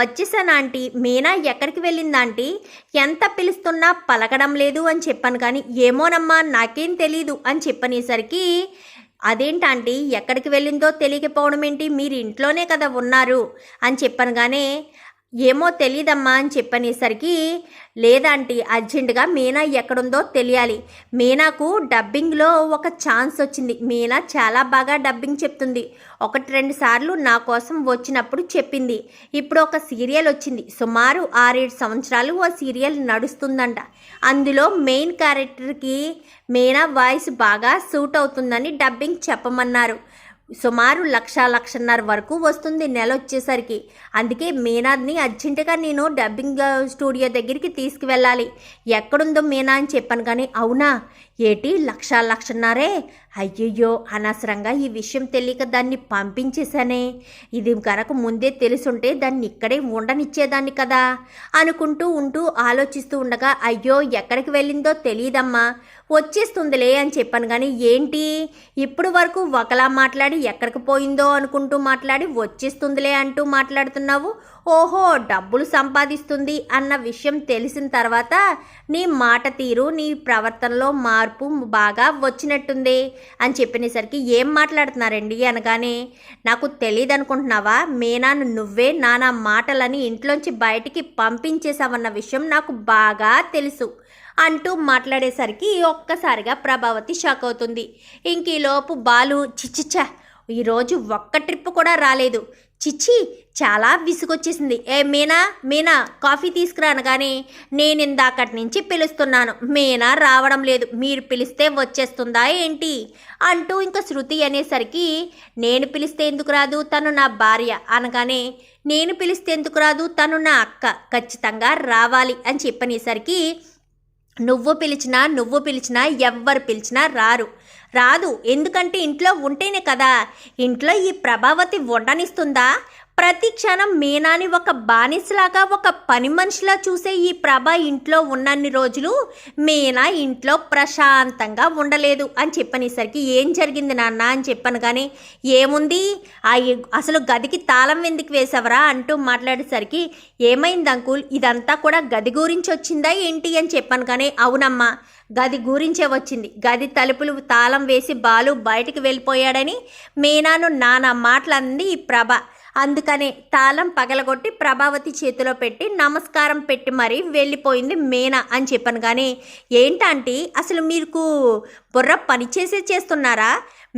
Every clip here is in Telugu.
వచ్చేసాను ఆంటీ. మీనా ఎక్కడికి వెళ్ళింది ఆంటీ? ఎంత పిలుస్తున్నా పలకడం లేదు అని చెప్పాను కానీ ఏమోనమ్మా నాకేం తెలీదు అని చెప్పనేసరికి అదేంటంటీ ఎక్కడికి వెళ్ళిందో తెలియకపోవడం ఏంటి? మీరు ఇంట్లోనే కదా ఉన్నారు అని చెప్పాను కానీ ఏమో తెలియదమ్మా అని చెప్పనేసరికి లేదంటే అర్జెంటుగా మీనా ఎక్కడుందో తెలియాలి. మీనాకు డబ్బింగ్లో ఒక ఛాన్స్ వచ్చింది. మీనా చాలా బాగా డబ్బింగ్ చెప్తుంది. ఒకటి రెండు సార్లు నా కోసం వచ్చినప్పుడు చెప్పింది. ఇప్పుడు ఒక సీరియల్ వచ్చింది. సుమారు ఆరేడు సంవత్సరాలు ఓ సీరియల్ నడుస్తుందంట. అందులో మెయిన్ క్యారెక్టర్కి మీనా వాయిస్ బాగా సూట్ అవుతుందని డబ్బింగ్ చెప్పమన్నారు. సుమారు లక్ష లక్షన్నర వరకు వస్తుంది నెల వచ్చేసరికి. అందుకే మీనాని అర్జెంటుగా నేను డబ్బింగ్ స్టూడియో దగ్గరికి తీసుకువెళ్ళాలి. ఎక్కడుందో మీనా అని చెప్పాను కానీ అవునా? ఏటి లక్ష లక్షన్నారే? అయ్యయ్యో అనవసరంగా ఈ విషయం తెలియక దాన్ని పంపించేశానే. ఇది కనుక ముందే తెలుసుంటే దాన్ని ఇక్కడే ఉండనిచ్చేదాన్ని కదా? అనుకుంటూ ఉంటూ ఆలోచిస్తూ ఉండగా అయ్యో ఎక్కడికి వెళ్ళిందో తెలియదమ్మా వచ్చేస్తుందిలే అని చెప్పాను కానీ ఏంటి? ఇప్పుడు వరకు ఒకలా మాట్లాడి ఎక్కడికి పోయిందో అనుకుంటూ మాట్లాడి వచ్చేస్తుందిలే అంటూ మాట్లాడుతున్నావు. ఓహో డబ్బులు సంపాదిస్తుంది అన్న విషయం తెలిసిన తర్వాత నీ మాట తీరు నీ ప్రవర్తనలో మార్పు బాగా వచ్చినట్టుంది అని చెప్పినసరికి ఏం మాట్లాడుతున్నారండి అనగానే నాకు తెలియదు అనుకుంటున్నావా మేనాను నువ్వే నానా మాటలని ఇంట్లోంచి బయటికి పంపించేశావన్న విషయం నాకు బాగా తెలుసు అంటూ మాట్లాడేసరికి ఒక్కసారిగా ప్రభావతి షాక్ అవుతుంది. ఇంక ఈలోపు బాలు చిచ్చిచ్చా ఈరోజు ఒక్క ట్రిప్ కూడా రాలేదు. చిచ్చి చాలా విసుగొచ్చేసింది. ఏ మీనా మీనా కాఫీ తీసుకురా అనగానే నేను ఇందాకటి నుంచి పిలుస్తున్నాను. మీనా రావడం లేదు. మీరు పిలిస్తే వచ్చేస్తుందా ఏంటి? అంటూ ఇంకా శృతి అనేసరికి నేను పిలిస్తే ఎందుకు రాదు? తను నా భార్య. అనగానే నేను పిలిస్తే ఎందుకు రాదు? తను నా అక్క. ఖచ్చితంగా రావాలి. అని చెప్పనేసరికి నువ్వు పిలిచినా నువ్వు పిలిచినా ఎవ్వరు పిలిచినా రారు. రాదు. ఎందుకంటే ఇంట్లో ఉంటేనే కదా. ఇంట్లో ఈ ప్రభావతి ఉండనిస్తుందా? ప్రతి క్షణం మీనాని ఒక బానిసలాగా ఒక పని మనిషిలా చూసే ఈ ప్రభ ఇంట్లో ఉన్నన్ని రోజులు మీనా ఇంట్లో ప్రశాంతంగా ఉండలేదు అని చెప్పనేసరికి ఏం జరిగింది నాన్న అని చెప్పాను కానీ ఏముంది? ఆ అసలు గదికి తాళం ఎందుకు వేసావరా అంటూ మాట్లాడేసరికి ఏమైంది అంకుల్? ఇదంతా కూడా గది గురించి వచ్చిందా ఏంటి అని చెప్పాను కానీ అవునమ్మా గది గురించే వచ్చింది. గది తలుపులు తాళం వేసి బాలు బయటికి వెళ్ళిపోయాడని మీనాను నానా మాటలంది ఈ ప్రభ. అందుకనే తాళం పగలగొట్టి ప్రభావతి చేతిలో పెట్టి నమస్కారం పెట్టి మరీ వెళ్ళిపోయింది మేనా అని చెప్పాను. కానీ ఏంటంటే అసలు మీకు బుర్ర పనిచేసే చేస్తున్నారా?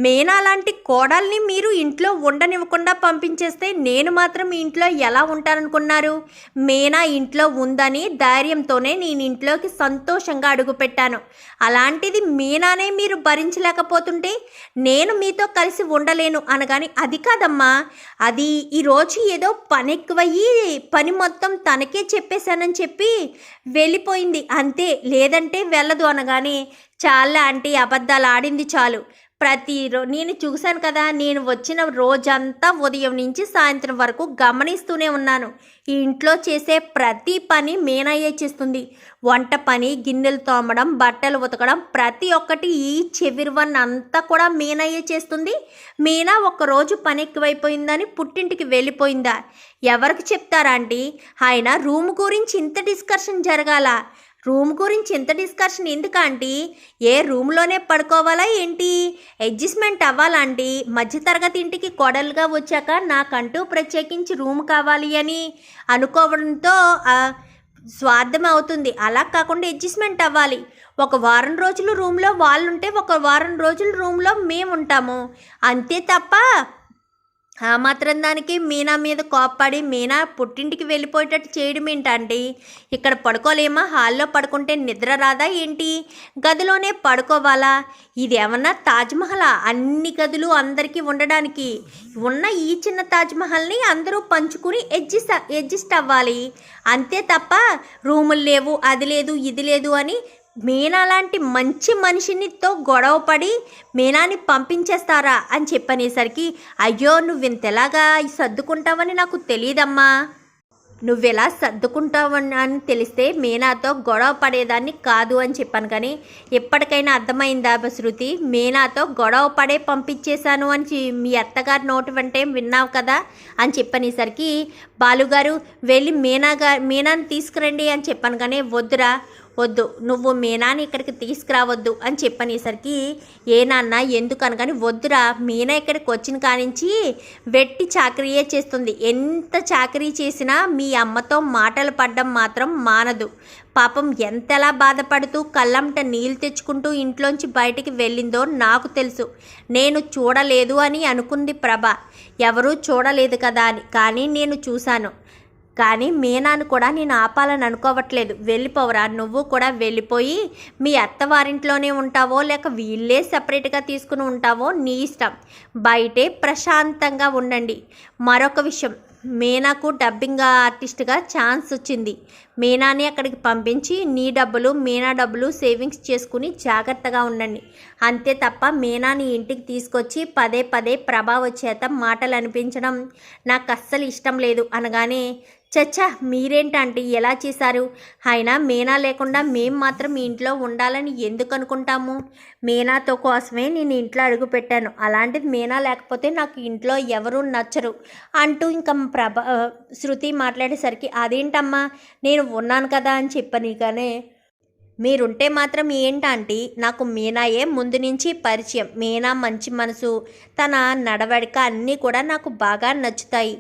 మీనా లాంటి కోడల్ని మీరు ఇంట్లో ఉండనివ్వకుండా పంపించేస్తే నేను మాత్రం ఇంట్లో ఎలా ఉంటాననుకున్నారు? మీనా ఇంట్లో ఉందని ధైర్యంతోనే నేను ఇంట్లోకి సంతోషంగా అడుగుపెట్టాను. అలాంటిది మీనానే మీరు భరించలేకపోతుంటే నేను మీతో కలిసి ఉండలేను అనగాని అది కాదమ్మా. అది ఈరోజు ఏదో పని ఎక్కువయ్యి పని మొత్తం తనకే చెప్పేశానని చెప్పి వెళ్ళిపోయింది. అంతే లేదంటే వెళ్ళదు అనగానే చాలా అంటే అబద్ధాలు ఆడింది చాలు. ప్రతిరో నేను చూశాను కదా నేను వచ్చిన రోజంతా ఉదయం నుంచి సాయంత్రం వరకు గమనిస్తూనే ఉన్నాను. ఈ ఇంట్లో చేసే ప్రతి పని మీనయ్యే చేస్తుంది. వంట పని గిన్నెలు తోమడం బట్టలు ఉతకడం ప్రతి ఒక్కటి ఈ చెవిరివన్ అంతా కూడా మీనయ్యే చేస్తుంది. మీనా ఒకరోజు పని ఎక్కువైపోయిందని పుట్టింటికి వెళ్ళిపోయిందా? ఎవరికి చెప్తారా అండి? ఆయన రూమ్ గురించి ఇంత డిస్కషన్ జరగాల. రూమ్ గురించి ఇంత డిస్కషన్ ఎందుకంటే ఏ రూమ్లోనే పడుకోవాలా ఏంటి? అడ్జస్ట్మెంట్ అవ్వాలంటీ మధ్యతరగతి ఇంటికి కొడలుగా వచ్చాక నాకంటూ ప్రత్యేకించి రూమ్ కావాలి అని అనుకోవడంతో స్వార్థం అవుతుంది. అలా కాకుండా అడ్జస్ట్మెంట్ అవ్వాలి. ఒక వారం రోజులు రూమ్లో వాళ్ళు ఉంటే ఒక వారం రోజులు రూమ్లో మేము ఉంటాము అంతే తప్ప ఆ మాత్రం దానికి మీనా మీద కోప్పడి మీనా పుట్టింటికి వెళ్ళిపోయేటట్టు చేయడం ఏంటండి? ఇక్కడ పడుకోలేమా? హాల్లో పడుకుంటే నిద్ర రాదా ఏంటి? గదిలోనే పడుకోవాలా? ఇది ఏమన్నా తాజ్మహల్? అన్ని గదులు అందరికీ ఉండడానికి ఉన్న ఈ చిన్న తాజ్మహల్ని అందరూ పంచుకుని అడ్జస్ట్ అడ్జస్ట్ అవ్వాలి. అంతే తప్ప రూములు లేవు అది లేదు ఇది లేదు అని మీనా లాంటి మంచి మనిషినితో గొడవపడి మీనాని పంపించేస్తారా అని చెప్పనేసరికి అయ్యో నువ్వింతలాగా సర్దుకుంటావని నాకు తెలియదమ్మా నువ్వెలా సర్దుకుంటావని అని తెలిస్తే మీనాతో గొడవ పడేదాన్ని కాదు అని చెప్పాను కానీ ఎప్పటికైనా అర్థమైందా శృతి? మీనాతో గొడవ పడే పంపించేశాను అని మీ అత్తగారి నోటి వెంటే విన్నావు కదా? అని చెప్పనేసరికి బాలుగారు వెళ్ళి మీనా గా మీనాని తీసుకురండి అని చెప్పాను కానీ వద్దురా. వద్దు నువ్వు మీనాని ఇక్కడికి తీసుకురావద్దు అని చెప్పనేసరికి ఏ నాన్న ఎందుకు కానీ వద్దురా మీనా ఇక్కడికి వచ్చిన కానించి వెట్టి చాకరీయే చేస్తుంది. ఎంత చాకరీ చేసినా మీ అమ్మతో మాటలు పడ్డం మాత్రం మానదు. పాపం ఎంతలా బాధపడుతూ కళ్ళంట నీళ్ళు తెచ్చుకుంటూ ఇంట్లోంచి బయటికి వెళ్ళిందో నాకు తెలుసు. నేను చూడలేదు అని అనుకుంది ప్రభ. ఎవరూ చూడలేదు కదా అని కానీ నేను చూశాను. కానీ మీనాను కూడా నేను ఆపాలని అనుకోవట్లేదు. వెళ్ళిపోవరా? నువ్వు కూడా వెళ్ళిపోయి మీ అత్తవారింట్లోనే ఉంటావో లేక వీళ్ళే సపరేట్గా తీసుకుని ఉంటావో నీ ఇష్టం. బయటే ప్రశాంతంగా ఉండండి. మరొక విషయం మీనాకు డబ్బింగ్ ఆర్టిస్ట్గా ఛాన్స్ వచ్చింది. మీనాని అక్కడికి పంపించి నీ డబ్బులు మీనా డబ్బులు సేవింగ్స్ చేసుకుని జాగ్రత్తగా ఉండండి. అంతే తప్ప మీనాని ఇంటికి తీసుకొచ్చి పదే పదే ప్రభావ చేత మాటలు అనిపించడం నాకు అస్సలు ఇష్టం లేదు అనగానే చచ్చా మీరేంటంటే ఎలా చేశారు? అయినా మీనా లేకుండా మేం మాత్రం ఇంట్లో ఉండాలని ఎందుకు అనుకుంటాము? మీనాతో కోసమే నేను ఇంట్లో అడుగు పెట్టాను. అలాంటిది మీనా లేకపోతే నాకు ఇంట్లో ఎవరూ నచ్చరు. అంటూ ఇంకా ప్రభ శృతి మాట్లాడేసరికి అదేంటమ్మా? నేను ఉన్నాను కదా అని చెప్పని కానీ మీరుంటే మాత్రం ఏంటంటే? నాకు మీనాయే ముందు నుంచి పరిచయం. మీనా మంచి మనసు. తన నడవడిక అన్నీ కూడా నాకు బాగా నచ్చుతాయి.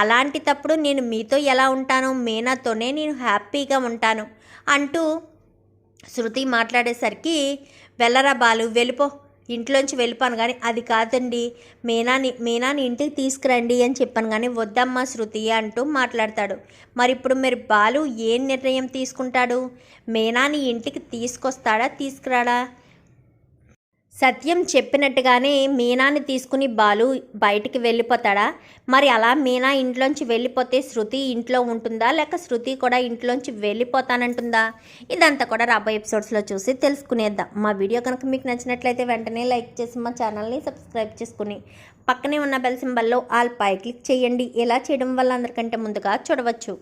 అలాంటి తప్పుడు నేను మీతో ఎలా ఉంటాను మీనాతోనే నేను హ్యాపీగా ఉంటాను అంటూ శృతి మాట్లాడేసరికి వెళ్ళరా బాలు వెళ్ళిపో ఇంట్లోంచి వెళ్ళిపోను కానీ అది కాదండి. మీనాని మీనాని ఇంటికి తీసుకురండి అని చెప్పాను కానీ వద్దమ్మా శృతి అంటూ మాట్లాడతాడు. మరి ఇప్పుడు మీరు బాలు ఏం నిర్ణయం తీసుకుంటాడు? మీనాని ఇంటికి తీసుకొస్తాడా తీసుకురాడా? సత్యం చెప్పినట్టుగానే మీనాని తీసుకుని బాలు బయటికి వెళ్ళిపోతాడా? మరి అలా మీనా ఇంట్లోంచి వెళ్ళిపోతే శృతి ఇంట్లో ఉంటుందా? లేక శృతి కూడా ఇంట్లోంచి వెళ్ళిపోతానంటుందా? ఇదంతా కూడా రాబోయే ఎపిసోడ్స్లో చూసి తెలుసుకునేద్దాం. మా వీడియో కనుక మీకు నచ్చినట్లయితే వెంటనే లైక్ చేసి మా ఛానల్ని సబ్స్క్రైబ్ చేసుకుని పక్కనే ఉన్న బెల్ సింబల్లో ఆల్ పై క్లిక్ చేయండి. ఇలా చేయడం వల్ల అందరికంటే ముందుగా చూడవచ్చు.